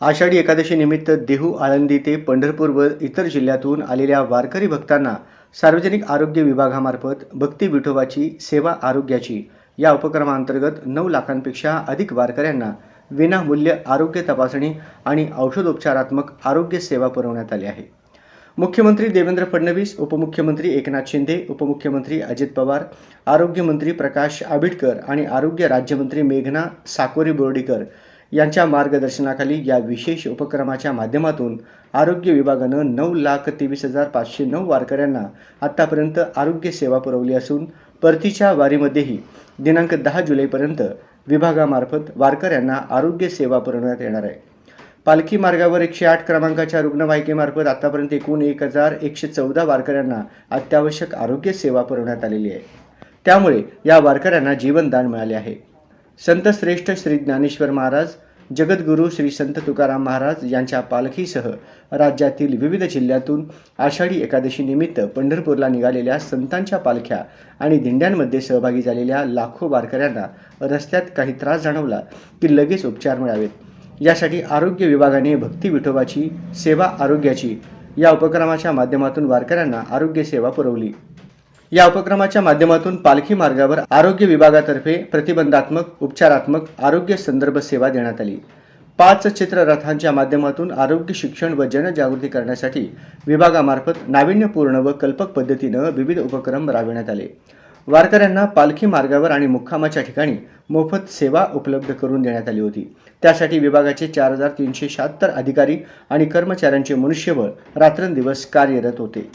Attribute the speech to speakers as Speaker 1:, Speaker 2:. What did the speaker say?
Speaker 1: आषाढी एकादशीनिमित्त देहू आळंदी ते पंढरपूर व इतर जिल्ह्यातून आलेल्या वारकरी भक्तांना सार्वजनिक आरोग्य विभागामार्फत भक्ती विठोबाची सेवा आरोग्याची या उपक्रमांतर्गत नऊ लाखांपेक्षा अधिक वारकऱ्यांना विनामूल्य आरोग्य तपासणी आणि औषधोपचारात्मक आरोग्य सेवा पुरवण्यात आली आहे. मुख्यमंत्री देवेंद्र फडणवीस उपमुख्यमंत्री एकनाथ शिंदे उपमुख्यमंत्री अजित पवार आरोग्यमंत्री प्रकाश आंबेडकर आणि आरोग्य राज्यमंत्री मेघना साकोरी बोर्डीकर यांच्या मार्गदर्शनाखाली या विशेष उपक्रमाच्या माध्यमातून आरोग्य विभागानं नऊ लाख तेवीस हजार पाचशे नऊ वारकऱ्यांना आत्तापर्यंत आरोग्य सेवा पुरवली असून परतीच्या वारीमध्येही दिनांक दहा जुलैपर्यंत विभागामार्फत वारकऱ्यांना आरोग्य सेवा पुरवण्यात येणार आहे. पालखी मार्गावर एकशे आठ क्रमांकाच्या रुग्णवाहिकेमार्फत आतापर्यंत एकूण एक हजार एकशे चौदा वारकऱ्यांना अत्यावश्यक आरोग्य सेवा पुरवण्यात आलेली आहे. त्यामुळे या वारकऱ्यांना जीवनदान मिळाले आहे. संत श्रेष्ठ श्री ज्ञानेश्वर महाराज जगद्गुरू श्री संत तुकाराम महाराज यांच्या पालखीसह राज्यातील विविध जिल्ह्यातून आषाढी एकादशी निमित्त पंढरपूरला निघालेल्या संतांच्या पालख्या आणि दिंड्यांमध्ये सहभागी झालेल्या लाखो वारकऱ्यांना रस्त्यात काही त्रास जाणवला की लगेच उपचार मिळावेत. यासाठी आरोग्य विभागाने भक्ती विठोबाची सेवा आरोग्याची या उपक्रमाच्या माध्यमातून वारकऱ्यांना आरोग्य सेवा पुरवली. या उपक्रमाच्या माध्यमातून पालखी मार्गावर आरोग्य विभागातर्फे प्रतिबंधात्मक उपचारात्मक आरोग्य संदर्भ सेवा देण्यात आली. पाच चित्ररथांच्या माध्यमातून आरोग्य शिक्षण व जनजागृती करण्यासाठी विभागामार्फत नाविन्यपूर्ण व कल्पक पद्धतीनं विविध उपक्रम राबविण्यात आले. वारकऱ्यांना पालखी मार्गावर आणि मुक्कामाच्या ठिकाणी मोफत सेवा उपलब्ध करून देण्यात आली होती. त्यासाठी विभागाचे चार हजार तीनशे शहात्तर अधिकारी आणि कर्मचाऱ्यांचे मनुष्यबळ रात्रंदिवस कार्यरत होते.